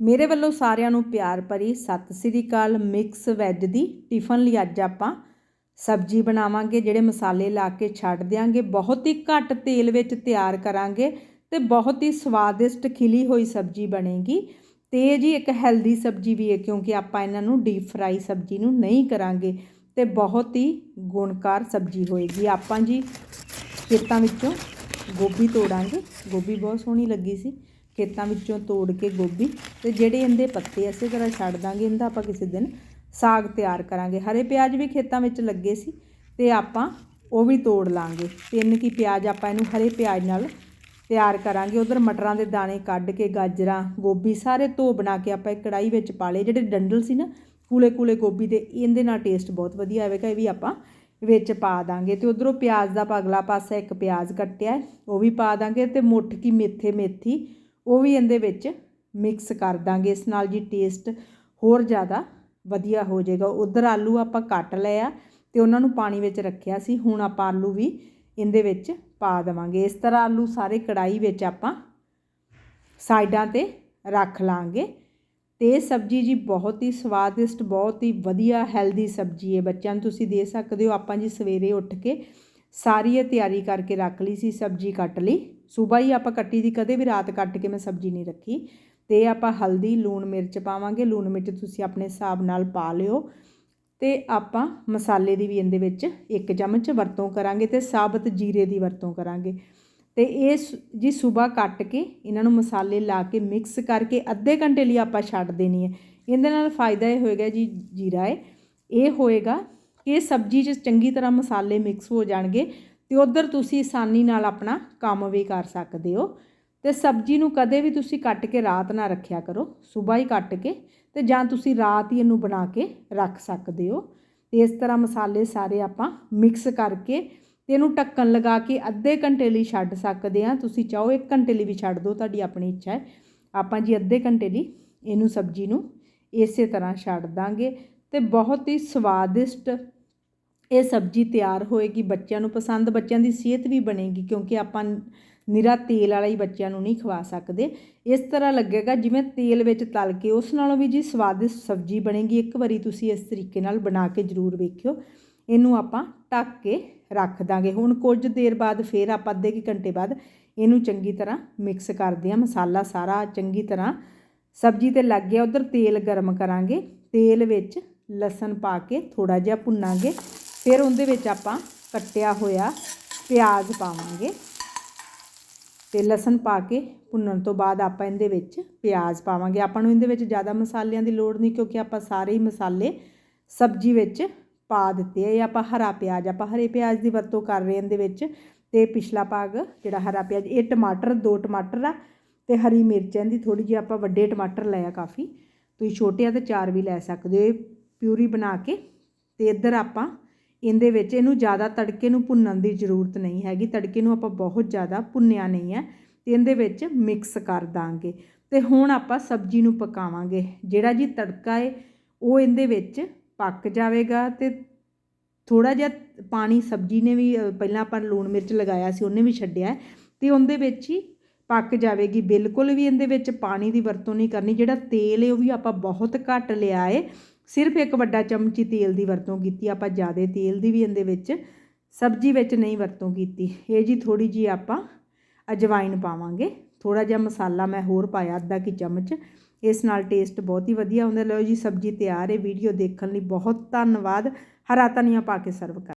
ਮੇਰੇ ਵੱਲੋਂ ਸਾਰਿਆਂ ਨੂੰ ਪਿਆਰ ਭਰੀ ਸਤਿ ਸ੍ਰੀ ਅਕਾਲ। ਮਿਕਸ ਵੈਜ ਦੀ ਟਿਫਨ ਲਈ ਅੱਜ ਆਪਾਂ ਸਬਜ਼ੀ ਬਣਾਵਾਂਗੇ, ਜਿਹੜੇ ਮਸਾਲੇ ਲਾ ਕੇ ਛੱਡ ਦਿਆਂਗੇ। ਬਹੁਤ ਹੀ ਘੱਟ ਤੇਲ ਵਿੱਚ ਤਿਆਰ ਕਰਾਂਗੇ ਤੇ ਬਹੁਤ ਹੀ ਸਵਾਦਿਸ਼ਟ ਖਿਲੀ ਹੋਈ ਸਬਜ਼ੀ ਬਣੇਗੀ। ਤੇ ਜੀ ਇੱਕ ਹੈਲਦੀ ਸਬਜ਼ੀ ਵੀ ਹੈ, ਕਿਉਂਕਿ ਆਪਾਂ ਇਹਨਾਂ ਨੂੰ ਡੀਪ ਫਰਾਈ ਸਬਜ਼ੀ ਨੂੰ ਨਹੀਂ ਕਰਾਂਗੇ ਤੇ ਬਹੁਤ ਹੀ ਗੁਣਕਾਰ ਸਬਜ਼ੀ ਹੋਏਗੀ। ਆਪਾਂ ਜੀ ਖੇਤਾਂ ਵਿੱਚੋਂ ਗੋਭੀ ਤੋੜਾਂਗੇ। ਗੋਭੀ ਬਹੁਤ ਸੋਹਣੀ ਲੱਗੀ ਸੀ। ਖੇਤਾਂ ਵਿੱਚੋਂ ਤੋੜ ਕੇ ਗੋਭੀ ਤੇ ਜਿਹੜੇ ਇਹਦੇ ਪੱਤੇ ਇਸੇ ਤਰ੍ਹਾਂ ਛੱਡ ਦਾਂਗੇ ਇਹਦਾ, ਆਪਾਂ ਕਿਸੇ ਦਿਨ ਸਾਗ ਤਿਆਰ ਕਰਾਂਗੇ। ਹਰੇ ਪਿਆਜ਼ ਵੀ ਖੇਤਾਂ ਵਿੱਚ ਲੱਗੇ ਸੀ ਤੇ ਆਪਾਂ ਉਹ ਵੀ ਤੋੜ ਲਾਂਗੇ। ਤਿੰਨ ਕੀ ਪਿਆਜ਼ ਆਪਾਂ ਇਹਨੂੰ ਹਰੇ ਪਿਆਜ਼ ਨਾਲ ਤਿਆਰ ਕਰਾਂਗੇ। ਉਧਰ ਮਟਰਾਂ ਦੇ ਦਾਣੇ ਕੱਢ ਕੇ, ਗਾਜਰਾਂ, ਗੋਭੀ ਸਾਰੇ ਧੋ ਬਣਾ ਕੇ ਆਪਾਂ ਇੱਕ ਕੜਾਈ ਵਿੱਚ ਪਾ ਲਏ। ਜਿਹੜੇ ਡੰਡਲ ਸੀ ਨਾ ਕੂਲੇ ਕੂਲੇ ਗੋਭੀ ਦੇ, ਇਹਦੇ ਨਾਲ ਟੇਸਟ ਬਹੁਤ ਵਧੀਆ ਆਵੇਗਾ, ਇਹ ਵੀ ਆਪਾਂ ਵਿੱਚ ਪਾ ਦਾਂਗੇ। ਤੇ ਉਧਰੋਂ ਪਿਆਜ਼ ਦਾ ਅਗਲਾ ਪਾਸਾ ਇੱਕ ਪਿਆਜ਼ ਕੱਟਿਆ, ਉਹ ਵੀ ਪਾ ਦਾਂਗੇ। ਤੇ ਮੁੱਠ ਕੀ ਮੇਥੇ ਮੇਥੀ ਉਹ ਵੀ ਇਹਦੇ ਵਿੱਚ ਮਿਕਸ ਕਰ ਦਾਂਗੇ। ਇਸ ਨਾਲ ਜੀ ਟੇਸਟ ਹੋਰ ਜ਼ਿਆਦਾ ਵਧੀਆ ਹੋ ਜਾਏਗਾ। ਉਧਰ ਆਲੂ ਆਪਾਂ ਕੱਟ ਲਏ ਆ ਤੇ ਉਹਨਾਂ ਨੂੰ ਪਾਣੀ ਵਿੱਚ ਰੱਖਿਆ ਸੀ। ਹੁਣ ਆਪਾਂ ਆਲੂ ਵੀ ਇਹਦੇ ਵਿੱਚ ਪਾ ਦੇਵਾਂਗੇ। ਇਸ ਤਰ੍ਹਾਂ ਆਲੂ ਸਾਰੇ ਕੜਾਈ ਵਿੱਚ ਆਪਾਂ ਸਾਈਡਾਂ ਤੇ ਰੱਖ ਲਾਂਗੇ। ਤੇ ਸਬਜ਼ੀ ਜੀ ਬਹੁਤ ਹੀ ਸਵਾਦਿਸ਼ਟ, ਬਹੁਤ ਹੀ ਵਧੀਆ ਹੈਲਦੀ ਸਬਜ਼ੀ ਹੈ। ਬੱਚਿਆਂ ਨੂੰ ਤੁਸੀਂ ਦੇ ਸਕਦੇ ਹੋ। ਆਪਾਂ ਜੀ ਸਵੇਰੇ ਉੱਠ ਕੇ ਸਾਰੀ ਇਹ ਤਿਆਰੀ ਕਰਕੇ ਰੱਖ ਲਈ ਸੀ, ਸਬਜ਼ੀ ਕੱਟ ਲਈ। ਸਵੇਰ ਹੀ ਆਪਾਂ ਕੱਟੀ ਦੀ, ਕਦੇ ਵੀ ਰਾਤ ਕੱਟ ਕੇ ਮੈਂ ਸਬਜ਼ੀ ਨਹੀਂ ਰੱਖੀ। ਤੇ ਆਪਾਂ ਹਲਦੀ, ਲੂਣ ਮਿਰਚ ਪਾਵਾਂਗੇ। ਲੂਣ ਮਿਰਚ ਤੁਸੀਂ ਆਪਣੇ ਹਿਸਾਬ ਨਾਲ ਪਾ ਲਿਓ। ਤੇ ਆਪਾਂ ਮਸਾਲੇ ਦੀ ਵੀ ਇਹਦੇ ਵਿੱਚ ਇੱਕ ਚਮਚ ਵਰਤੋਂ ਕਰਾਂਗੇ ਤੇ ਸਾਬਤ ਜੀਰੇ ਦੀ ਵਰਤੋਂ ਕਰਾਂਗੇ। ਤੇ ਇਹ ਸ- ਜੀ ਸਵੇਰ ਕੱਟ ਕੇ ਇਹਨਾਂ ਨੂੰ ਮਸਾਲੇ ਲਾ ਕੇ ਮਿਕਸ ਕਰਕੇ ਅੱਧੇ ਘੰਟੇ ਲਈ ਆਪਾਂ ਛੱਡ ਦੇਣੀ ਹੈ। ਇਹਦੇ ਨਾਲ ਫਾਇਦਾ ਇਹ ਹੋਏਗਾ ਜੀ ਜੀਰਾ ਹੈ। ਇਹ ਹੋਏਗਾ ਕਿ ਸਬਜ਼ੀ 'ਚ ਚੰਗੀ ਤਰ੍ਹਾਂ ਮਸਾਲੇ ਮਿਕਸ ਹੋ ਜਾਣਗੇ ਤੇ ਉਧਰ ਤੁਸੀਂ ਆਸਾਨੀ ਨਾਲ ਆਪਣਾ ਕੰਮ ਵੀ ਕਰ ਸਕਦੇ ਹੋ। ਤੇ ਸਬਜ਼ੀ ਨੂੰ ਕਦੇ ਵੀ ਤੁਸੀਂ ਕੱਟ ਕੇ ਰਾਤ ਨਾ ਰੱਖਿਆ ਕਰੋ, ਸਵੇਰ ਹੀ ਕੱਟ ਕੇ ਤੇ ਜਾਂ ਤੁਸੀਂ ਰਾਤ ਹੀ ਇਹਨੂੰ ਬਣਾ ਕੇ ਰੱਖ ਸਕਦੇ ਹੋ। ਤੇ ਇਸ ਤਰ੍ਹਾਂ ਮਸਾਲੇ ਸਾਰੇ ਆਪਾਂ ਮਿਕਸ ਕਰਕੇ ਤੇ ਇਹਨੂੰ ਢੱਕਣ ਲਗਾ ਕੇ ਅੱਧੇ ਘੰਟੇ ਲਈ ਛੱਡ ਸਕਦੇ ਆ ਤੁਸੀਂ ਚਾਹੋ 1 ਘੰਟੇ ਲਈ ਵੀ ਛੱਡ ਦਿਓ ਤੁਹਾਡੀ ਆਪਣੀ ਇੱਛਾ ਹੈ। ਆਪਾਂ ਜੀ ਅੱਧੇ ਘੰਟੇ ਲਈ ਇਹਨੂੰ ਸਬਜ਼ੀ ਨੂੰ ਇਸੇ ਤਰ੍ਹਾਂ ਛੱਡ ਦਾਂਗੇ ਤੇ ਬਹੁਤ ਹੀ ਸਵਾਦਿਸ਼ਟ ਇਹ ਸਬਜ਼ੀ ਤਿਆਰ ਹੋਏਗੀ, ਬੱਚਿਆਂ ਨੂੰ ਪਸੰਦ, ਬੱਚਿਆਂ ਦੀ ਸਿਹਤ ਵੀ ਬਣੇਗੀ, ਕਿਉਂਕਿ ਆਪਾਂ ਨਿਰਾ ਤੇਲ ਵਾਲਾ ਹੀ ਬੱਚਿਆਂ ਨੂੰ ਨਹੀਂ ਖਵਾ ਸਕਦੇ। ਇਸ ਤਰ੍ਹਾਂ ਲੱਗੇਗਾ ਜਿਵੇਂ ਤੇਲ ਵਿੱਚ ਤਲ ਕੇ, ਉਸ ਨਾਲੋਂ ਵੀ ਜੀ ਸਵਾਦਿਸ਼ਟ ਸਬਜ਼ੀ ਬਣੇਗੀ। ਇੱਕ ਵਾਰੀ ਤੁਸੀਂ ਇਸ ਤਰੀਕੇ ਨਾਲ ਬਣਾ ਕੇ ਜ਼ਰੂਰ ਵੇਖਿਓ। ਇਹਨੂੰ ਆਪਾਂ ਢੱਕ ਕੇ ਰੱਖ ਦਾਂਗੇ। ਹੁਣ ਕੁਝ ਦੇਰ ਬਾਅਦ ਫੇਰ ਆਪਾਂ ਅੱਧੇ ਕੁ ਘੰਟੇ ਬਾਅਦ ਇਹਨੂੰ ਚੰਗੀ ਤਰ੍ਹਾਂ ਮਿਕਸ ਕਰਦੇ ਹਾਂ। ਮਸਾਲਾ ਸਾਰਾ ਚੰਗੀ ਤਰ੍ਹਾਂ ਸਬਜ਼ੀ ਤੇ ਲੱਗ ਗਿਆ, ਉਧਰ ਤੇਲ ਗਰਮ ਕਰਾਂਗੇ। ਤੇਲ ਵਿੱਚ ਲਸਣ ਪਾ ਕੇ ਥੋੜਾ ਜਿਹਾ ਭੁੰਨਾਂਗੇ। ਫਿਰ ਉਹਦੇ ਵਿੱਚ ਆਪਾਂ ਕੱਟਿਆ ਹੋਇਆ ਪਿਆਜ਼ ਪਾਵਾਂਗੇ ਤੇ ਲਸਣ ਪਾ ਕੇ ਭੁੰਨਣ ਤੋਂ ਬਾਅਦ ਆਪਾਂ ਇਹਦੇ ਵਿੱਚ ਪਿਆਜ਼ ਪਾਵਾਂਗੇ। ਆਪਾਂ ਨੂੰ ਇਹਦੇ ਵਿੱਚ ਜ਼ਿਆਦਾ ਮਸਾਲਿਆਂ ਦੀ ਲੋੜ ਨਹੀਂ ਕਿਉਂਕਿ ਆਪਾਂ ਸਾਰੇ ਹੀ ਮਸਾਲੇ ਸਬਜ਼ੀ ਵਿੱਚ ਪਾ ਦਿੱਤੇ ਆ। ਇਹ ਆਪਾਂ ਹਰਾ ਪਿਆਜ਼, ਆਪਾਂ ਹਰੇ ਪਿਆਜ਼ ਦੀ ਵਰਤੋਂ ਕਰ ਰਹੇ ਹਾਂ ਇਹਦੇ ਵਿੱਚ ਤੇ ਪਿਛਲਾ ਭਾਗ ਜਿਹੜਾ ਹਰਾ ਪਿਆਜ਼, ਇਹ ਟਮਾਟਰ, ਦੋ ਟਮਾਟਰ ਆ ਤੇ ਹਰੀ ਮਿਰਚਾਂ ਦੀ ਥੋੜੀ ਜਿਹੀ ਆਪਾਂ ਵੱਡੇ ਟਮਾਟਰ ਲਏ ਆ ਕਾਫੀ। ਤੁਸੀਂ ਛੋਟੇ ਆ ਤੇ ਚਾਰ ਵੀ ਲੈ ਸਕਦੇ ਹੋ। ਇਹ ਪਿਊਰੀ ਬਣਾ ਕੇ ਤੇ ਇੱਧਰ ਆਪਾਂ ਇਹਦੇ ਵਿੱਚ ਇਹਨੂੰ ਜ਼ਿਆਦਾ ਤੜਕੇ ਨੂੰ ਭੁੰਨਣ ਦੀ ਜ਼ਰੂਰਤ ਨਹੀਂ ਹੈਗੀ। ਤੜਕੇ ਨੂੰ ਆਪਾਂ ਬਹੁਤ ਜ਼ਿਆਦਾ ਭੁੰਨਿਆ ਨਹੀਂ ਹੈ ਤੇ ਇਹਦੇ ਵਿੱਚ ਮਿਕਸ ਕਰ ਦਾਂਗੇ। ਤੇ ਹੁਣ ਆਪਾਂ ਸਬਜ਼ੀ ਨੂੰ ਪਕਾਵਾਂਗੇ। ਜਿਹੜਾ ਜੀ ਤੜਕਾ ਹੈ ਉਹ ਇਹਦੇ ਵਿੱਚ ਪੱਕ ਜਾਵੇਗਾ ਤੇ ਥੋੜਾ ਜਿਹਾ ਪਾਣੀ ਸਬਜ਼ੀ ਨੇ ਵੀ ਪਹਿਲਾਂ ਆਪਾਂ ਲੂਣ ਮਿਰਚ ਲਗਾਇਆ ਸੀ, ਉਹਨੇ ਵੀ ਛੱਡਿਆ ਹੈ। ਤੇ ਉਹਦੇ ਵਿੱਚ ਹੀ ਪੱਕ ਜਾਵੇਗੀ। ਬਿਲਕੁਲ ਵੀ ਇਹਦੇ ਵਿੱਚ ਪਾਣੀ ਦੀ ਵਰਤੋਂ ਨਹੀਂ ਕਰਨੀ। ਜਿਹੜਾ ਤੇਲ ਹੈ ਉਹ ਵੀ ਆਪਾਂ ਬਹੁਤ ਘੱਟ ਲਿਆ ਹੈ ਸਿਰਫ ਇੱਕ ਵੱਡਾ ਚਮਚੀ ਤੇਲ ਦੀ ਵਰਤੋਂ ਕੀਤੀ, ਆਪਾਂ ਜ਼ਿਆਦਾ ਤੇਲ ਦੀ ਵੀ ਇਹਦੇ ਵਿੱਚ, ਸਬਜ਼ੀ ਵਿੱਚ ਨਹੀਂ ਵਰਤੋਂ ਕੀਤੀ। ਇਹ ਜੀ ਥੋੜੀ ਜੀ ਆਪਾਂ ਅਜਵਾਇਨ ਪਾਵਾਂਗੇ। ਥੋੜਾ ਜਿਹਾ ਮਸਾਲਾ ਮੈਂ ਹੋਰ ਪਾਇਆ, ਅੱਧਾ ਕੀ ਚਮਚ। ਇਸ ਨਾਲ ਟੇਸਟ ਬਹੁਤ ਹੀ ਵਧੀਆ ਹੁੰਦਾ ਲਓ ਜੀ, ਸਬਜ਼ੀ ਤਿਆਰ ਹੈ। ਵੀਡੀਓ ਦੇਖਣ ਲਈ ਬਹੁਤ ਧੰਨਵਾਦ। ਹਰਾ ਧਨੀਆ ਪਾ ਕੇ ਸਰਵ ਕਰ